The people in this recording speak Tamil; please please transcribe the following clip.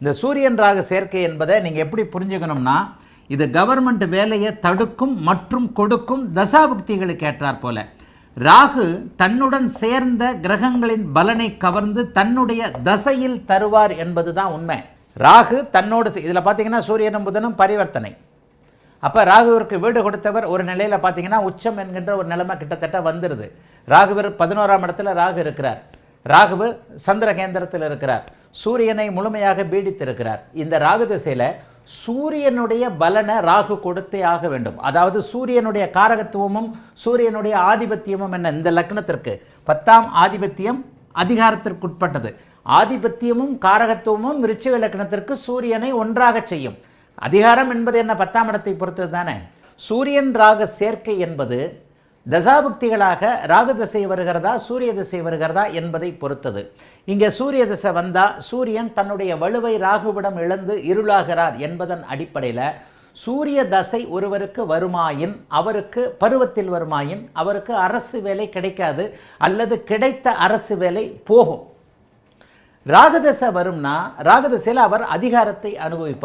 இந்த சூரியன் ராகு சேர்க்கை என்பதை நீங்கள் எப்படி புரிஞ்சுக்கணும்னா இது கவர்மெண்ட் வேலையை தடுக்கும் மற்றும் கொடுக்கும் தசாபுக்திகளுக்கு ஏற்றார் போல. ராகு தன்னுடன் சேர்ந்த கிரகங்களின் பலனை கவர்ந்து தன்னுடைய தசையில் தருவார் என்பது தான் உண்மை. ராகு தன்னோடு இதில் பார்த்தீங்கன்னா சூரியனும் புதனும் பரிவர்த்தனை. அப்போ ராகுவிற்கு வீடு கொடுத்தவர் ஒரு நிலையில் பார்த்தீங்கன்னா உச்சம் என்கின்ற ஒரு நிலைமை கிட்டத்தட்ட வந்துடுது ராகுவர் பதினோராம் இடத்துல ராகு இருக்கிறார். ராகுவு சந்திர கேந்திரத்தில் இருக்கிறார். சூரியனை முழுமையாக பீடித்திருக்கிறார். இந்த ராகு திசையில் சூரியனுடைய பலனை ராகு கொடுத்தே ஆக வேண்டும். அதாவது சூரியனுடைய காரகத்துவமும் சூரியனுடைய ஆதிபத்தியமும் என்ன? இந்த லக்னத்திற்கு. பத்தாம் ஆதிபத்தியம் அதிகாரத்திற்குட்பட்டது. ஆதிபத்தியமும் காரகத்துவமும் விருச்சிக லக்னத்திற்கு சூரியனை ஒன்றாக செய்யும். அதிகாரம் என்பது என்ன? பத்தாம் இடத்தை பொறுத்தது தானே. சூரியன் ராக சேர்க்கை என்பது தசாபுக்திகளாக ராகு திசை வருகிறதா சூரிய திசை வருகிறதா என்பதை பொறுத்தது. இங்கே சூரிய திசை வந்தால் சூரியன் தன்னுடைய வலுவை ராகுவிடம் இழந்து இருளாகிறார் என்பதன் அடிப்படையில் சூரிய தசை ஒருவருக்கு வருமாயின் அவருக்கு பருவத்தில் வருமாயின் அவருக்கு அரசு வேலை கிடைக்காது அல்லது கிடைத்த அரசு வேலை போகும். ராகதசை வரும்னா ராகதசையில் அவர் அதிகாரத்தை அனுபவிப்பார்.